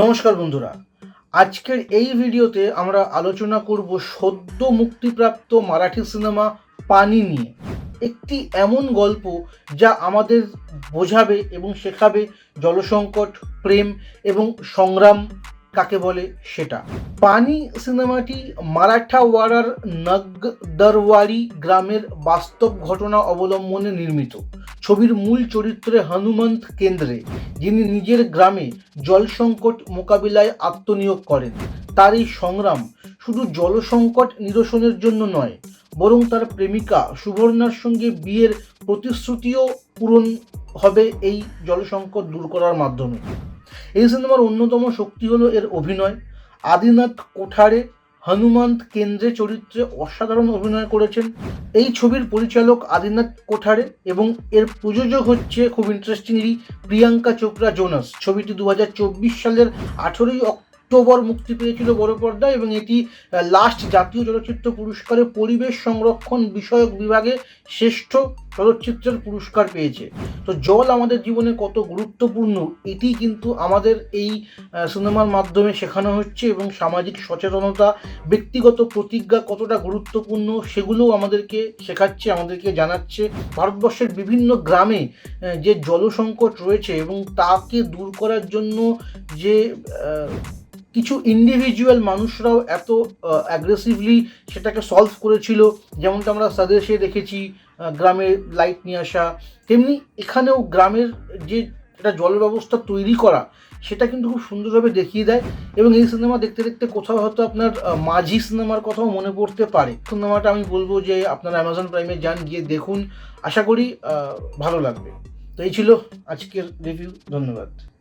নমস্কার বন্ধুরা। আজকের এই ভিডিওতে আমরা আলোচনা করব সদ্য মুক্তিপ্রাপ্ত মারাঠি সিনেমা পানি নিয়ে। একটি এমন গল্প যা আমাদের বোঝাবে এবং শেখাবে জলসংকট, প্রেম এবং সংগ্রাম, কাকে বলে সেটা। পানি সিনেমাটি মারাঠাওয়াড়ার নগদরওয়ারি গ্রামের বাস্তব ঘটনা অবলম্বনে নির্মিত। ছবির মূল চরিত্রে হনুমন্ত কেন্দ্রে, যিনি নিজের গ্রামে জল সংকট মোকাবিলায় আত্মনিয়োগ করেন। তার এই সংগ্রাম শুধু জলসংকট নিরসনের জন্য নয়, বরং তার প্রেমিকা সুবর্ণার সঙ্গে বিয়ের প্রতিশ্রুতিও পূরণ হবে এই জলসংকট দূর করার মাধ্যমে। এই সিনেমার অন্যতম শক্তি হলো এর অভিনয়। আদিনাথ কোঠারে হনুমন্ত কেন্দ্রে চরিত্রে অসাধারণ অভিনয় করেছেন। এই ছবির পরিচালক আদিনাথ কোঠারে এবং এর প্রযোজক হচ্ছে খুব ইন্টারেস্টিংলি প্রিয়াঙ্কা চোপড়া জোনাস ছবিটি দু হাজার চব্বিশ সালের আঠেরোই অক্টোবর মুক্তি পেয়েছিল বড় পর্দায় এবং এটি লাস্ট জাতীয় চলচ্চিত্র পুরস্কারে পরিবেশ সংরক্ষণ বিষয়ক বিভাগে শ্রেষ্ঠ চলচ্চিত্রের পুরস্কার পেয়েছে। তো জল আমাদের জীবনে কত গুরুত্বপূর্ণ, এটি কিন্তু আমাদের এই সিনেমার মাধ্যমে শেখানো হচ্ছে এবং সামাজিক সচেতনতা, ব্যক্তিগত প্রতিজ্ঞা কতটা গুরুত্বপূর্ণ সেগুলোও আমাদেরকে শেখাচ্ছে, আমাদেরকে জানাচ্ছে। ভারতবর্ষের বিভিন্ন গ্রামে যে জলসংকট রয়েছে এবং তাকে দূর করার জন্য যে কিছু ইন্ডিভিজুয়াল মানুষরাও এত অ্যাগ্রেসিভলি সেটাকে সলভ করেছিল। যেমনটা আমরা স্বদেশে দেখেছি গ্রামে লাইট নিয়ে আসা। তেমনি এখানেও গ্রামের যে একটা জল ব্যবস্থা তৈরি করা, সেটা কিন্তু খুব সুন্দরভাবে দেখিয়ে দেয়। এবং এই সিনেমা দেখতে দেখতে কোথাও হয়তো আপনার মাঝি সিনেমার কথাও মনে পড়তে পারে। সিনেমাটা আমি বলব যে আপনারা অ্যামাজন প্রাইমে যান, গিয়ে দেখুন। আশা করি ভালো লাগবে। তো এই ছিল আজকের রিভিউ ধন্যবাদ।